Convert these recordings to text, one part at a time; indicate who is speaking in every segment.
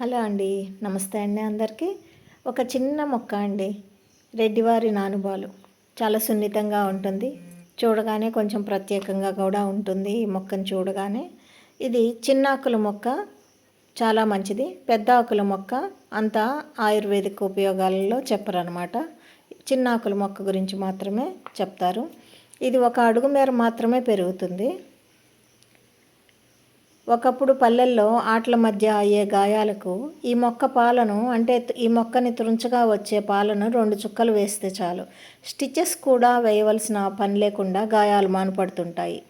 Speaker 1: Hello అండి నమస్తే అండి అందరికీ. ఒక చిన్న మొక్క అండి రెడ్డివారి నానుబాలు. చాలా సున్నితంగా ఉంటుంది. చూడగానే కొంచెం ప్రత్యేకంగా కూడా ఉంటుంది ఈ మొక్కను చూడగానే. ఇది చిన్న ఆకుల మొక్క చాలా మంచిది. పెద్ద ఆకుల మొక్క అంత ఆయుర్వేదిక్ ఉపయోగాలలో చెప్పరనమాట చిన్న ఆకుల మొక్క గురించి మాత్రమే చెప్తారు. ఇది ఒక అడుగు మేర మాత్రమే పెరుగుతుంది. ఒకప్పుడు పల్లెల్లో ఆటల మధ్య అయ్యే గాయాలకు ఈ మొక్క పాలను అంటే ఈ మొక్కని తుంచగా వచ్చే పాలను రెండు చుక్కలు వేస్తే చాలు. స్టిచెస్ కూడా వేయవలసిన పని లేకుండా గాయాలు మానుపడుతుంటాయి.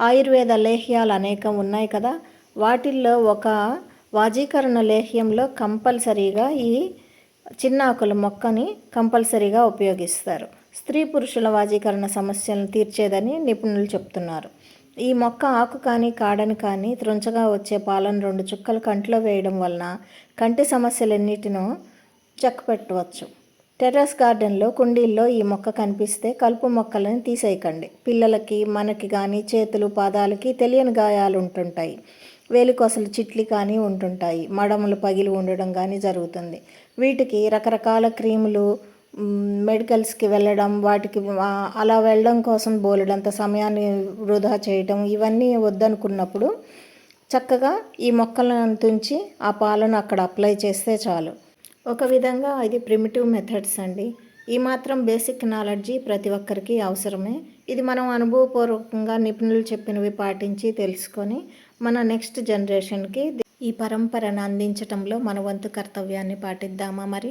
Speaker 1: ఆయుర్వేద లేహ్యాలు అనేకం ఉన్నాయి కదా. వాటిల్లో ఒక వాజీకరణ లేహ్యంలో కంపల్సరీగా ఈ చిన్నాకుల మొక్కని కంపల్సరీగా ఉపయోగిస్తారు. స్త్రీ పురుషుల వాజీకరణ సమస్యలను తీర్చేదని నిపుణులు చెప్తున్నారు. ఈ మొక్క ఆకు కానీ కాడని కానీ త్రుంచగా వచ్చే పాలను రెండు చుక్కలు కంటిలో వేయడం వలన కంటి సమస్యలన్నిటినూ చెక్కపెట్టవచ్చు. టెర్రస్ గార్డెన్లో కుండీల్లో ఈ మొక్క కనిపిస్తే కలుపు మొక్కలను తీసేయకండి. పిల్లలకి మనకి కానీ చేతులు పాదాలకి తెలియని గాయాలు ఉంటుంటాయి. వేలికొసలు చిట్లు కానీ ఉంటుంటాయి. మడములు పగిలి ఉండడం కానీ జరుగుతుంది. వీటికి రకరకాల క్రీములు మెడికల్స్కి వెళ్ళడం వాటికి అలా వెళ్ళడం కోసం బోలెడంత సమయాన్ని వృధా చేయటం ఇవన్నీ వద్దనుకున్నప్పుడు చక్కగా ఈ మొక్కలను తుంచి ఆ పాలను అక్కడ అప్లై చేస్తే చాలు. ఒక విధంగా ఇది ప్రిమిటివ్ మెథడ్స్ అండి. ఈ మాత్రం బేసిక్ నాలెడ్జీ ప్రతి ఒక్కరికి అవసరమే. ఇది మనం అనుభవపూర్వకంగా నిపుణులు చెప్పినవి పాటించి తెలుసుకొని మన నెక్స్ట్ జనరేషన్కి ఈ పరంపరను అందించటంలో మన వంతు కర్తవ్యాన్ని పాటిద్దామా మరి?